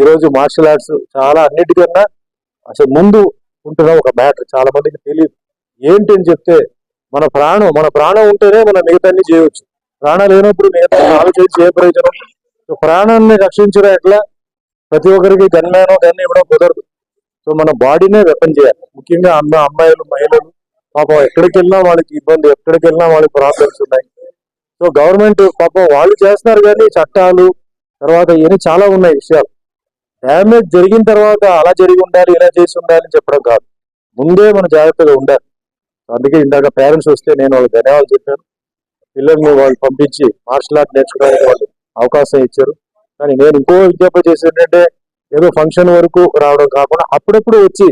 ఈరోజు martial arts చాలా అన్నిటికన్నా అసలు ముందు ఉంటున్న ఒక మ్యాటర్ చాలా మందికి తెలియదు. ఏంటి అని చెప్తే మన ప్రాణం మన ప్రాణం ఉంటేనే మన మిగతాన్ని చేయవచ్చు. ప్రాణం లేనప్పుడు మిగతా ఆలోచించి ఏ ప్రయోజనం సో ప్రాణాన్ని రక్షించడం ఎట్లా? ప్రతి ఒక్కరికి గన్ మ్యానో గన్ ఇవ్వడం కుదరదు. సో మన బాడీనే వెపన్ చేయాలి. ముఖ్యంగా అమ్మ అమ్మాయిలు మహిళలు పాపం ఎక్కడికి వెళ్ళినా వాళ్ళకి ఇబ్బంది ఎక్కడికి వెళ్ళినా వాళ్ళకి ప్రాబ్లమ్స్ ఉన్నాయి. సో గవర్నమెంట్ పాపం వాళ్ళు చేస్తున్నారు కానీ చట్టాలు తర్వాత ఇవన్నీ చాలా ఉన్నాయి విషయాలు. డ్యామేజ్ జరిగిన తర్వాత అలా జరిగి ఉండాలి ఇలా చేసి ఉండాలి అని చెప్పడం కాదు. ముందే మనం జాగ్రత్తగా ఉండాలి. అందుకే ఇందాక పేరెంట్స్ వస్తే నేను వాళ్ళకి ధన్యవాదాలు చెప్పాను. పిల్లల్ని వాళ్ళు పంపించి మార్షల్ ఆర్ట్ నేర్చుకోవడానికి వాళ్ళు అవకాశం ఇచ్చారు. కానీ నేను ఇంకో విజ్ఞప్తి చేసి ఏంటంటే ఏదో ఫంక్షన్ వరకు రావడం కాకుండా అప్పుడప్పుడు వచ్చి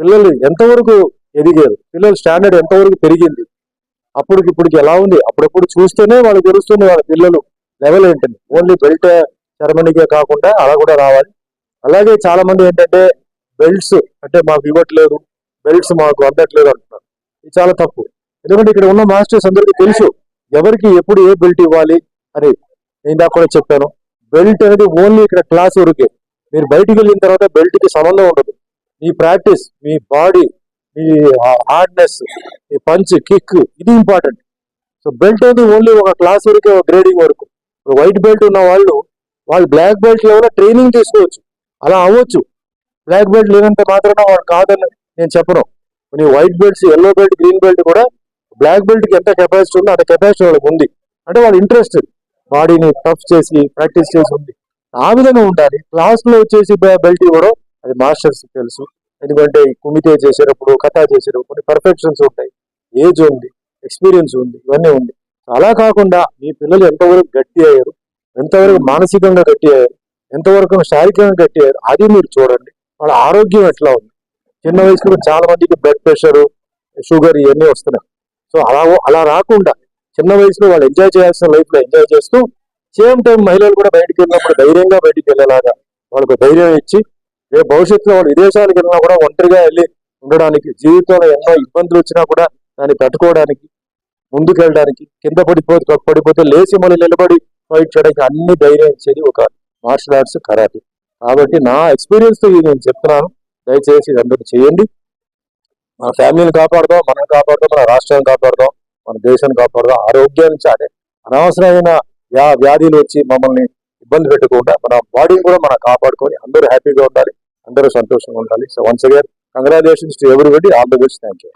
పిల్లలు ఎంతవరకు ఎదిగారు పిల్లల స్టాండర్డ్ ఎంతవరకు పెరిగింది అప్పటికి ఇప్పటికి ఎలా ఉంది అప్పుడప్పుడు చూస్తేనే వాళ్ళకి తెలుస్తుంది వాళ్ళ పిల్లలు లెవెల్ ఏంటని. ఓన్లీ బెల్ట్ సెరమనీగా కాకుండా అలా కూడా రావాలి. అలాగే చాలా మంది ఏంటంటే బెల్ట్స్ అంటే మాకు ఇవ్వట్లేదు బెల్ట్స్ మాకు అందట్లేదు అంటున్నారు. ఇది చాలా తప్పు. ఎందుకంటే ఇక్కడ ఉన్న మాస్టర్స్ అందరికీ తెలుసు ఎవరికి ఎప్పుడు ఏ బెల్ట్ ఇవ్వాలి అని. నేను దాకా కూడా చెప్పాను బెల్ట్ అనేది ఓన్లీ ఇక్కడ క్లాస్ వరకే. మీరు బయటికి వెళ్ళిన తర్వాత బెల్ట్కి సంబంధం ఉండదు. మీ ప్రాక్టీస్ మీ బాడీ మీ హార్డ్నెస్ మీ పంచ్ కిక్ ఇది ఇంపార్టెంట్ సో బెల్ట్ అనేది ఓన్లీ ఒక క్లాస్ వరకే ఒక గ్రేడింగ్ వరకు. ఇప్పుడు వైట్ బెల్ట్ ఉన్న వాళ్ళు వాళ్ళు బ్లాక్ బెల్ట్లో కూడా ట్రైనింగ్ తీసుకోవచ్చు. అలా అవ్వచ్చు. బ్లాక్ బెల్ట్ లేదంటే మాత్రమే వాడు కాదని నేను చెప్పను. కొన్ని white belts yellow belt green belt కూడా బ్లాక్ బెల్ట్కి ఎంత కెపాసిటీ ఉందో అంత కెపాసిటీ వాళ్ళకి ఉంది. అంటే వాళ్ళు ఇంట్రెస్టెడ్ బాడీని టఫ్ చేసి ప్రాక్టీస్ చేసి ఉంది. ఆ విధంగా ఉండాలి. క్లాస్లో వచ్చేసి బెల్ట్ ఇవ్వడం అది మాస్టర్స్ తెలుసు. ఎందుకంటే కుమితే చేసేటప్పుడు కథ చేసేటప్పుడు కొన్ని పర్ఫెక్షన్స్ ఉంటాయి. ఏజ్ ఉంది ఎక్స్పీరియన్స్ ఉంది ఇవన్నీ ఉంది. అలా కాకుండా మీ పిల్లలు ఎంతవరకు గట్టి అయ్యారు ఎంతవరకు మానసికంగా గట్టి అయ్యారు ఎంతవరకు శారీరకంగా కట్టారు అది మీరు చూడండి. వాళ్ళ ఆరోగ్యం ఎట్లా ఉంది? చిన్న వయసులో చాలా మందికి బ్లడ్ ప్రెషర్ షుగర్ ఇవన్నీ వస్తున్నాయి. సో అలా అలా రాకుండా చిన్న వయసులో వాళ్ళు ఎంజాయ్ చేయాల్సిన లైఫ్లో ఎంజాయ్ చేస్తూ సేమ్ టైం మహిళలు కూడా బయటికి వెళ్ళినప్పుడు ధైర్యంగా బయటికి వెళ్ళేలాగా వాళ్ళకు ధైర్యం ఇచ్చి రేపు భవిష్యత్తులో వాళ్ళు విదేశాలకు వెళ్ళినా కూడా ఒంటరిగా వెళ్ళి ఉండడానికి జీవితంలో ఎన్నో ఇబ్బందులు వచ్చినా కూడా దాన్ని తట్టుకోవడానికి ముందుకు వెళ్ళడానికి కింద పడిపోతే పడిపోతే లేచి మళ్ళీ నిలబడి ఫైట్ చేయడానికి అన్ని ధైర్యం ఇచ్చేది ఒక మార్షల్ ఆర్ట్స్ కరాటే. కాబట్టి నా ఎక్స్పీరియన్స్తో ఇది నేను చెప్తున్నాను. దయచేసి ఇదంతా చేయండి. మన ఫ్యామిలీని కాపాడదాం మనం కాపాడదాం మన రాష్ట్రాన్ని కాపాడదాం మన దేశాన్ని కాపాడదాం. ఆరోగ్యాన్ని చాటే. అనవసరమైన వ్యా వ్యాధులు వచ్చి మమ్మల్ని ఇబ్బంది పెట్టకుండా మన బాడీని కూడా మనం కాపాడుకొని అందరూ హ్యాపీగా ఉండాలి అందరూ సంతోషంగా ఉండాలి. So once again congratulations to ఎవరి all the best thank you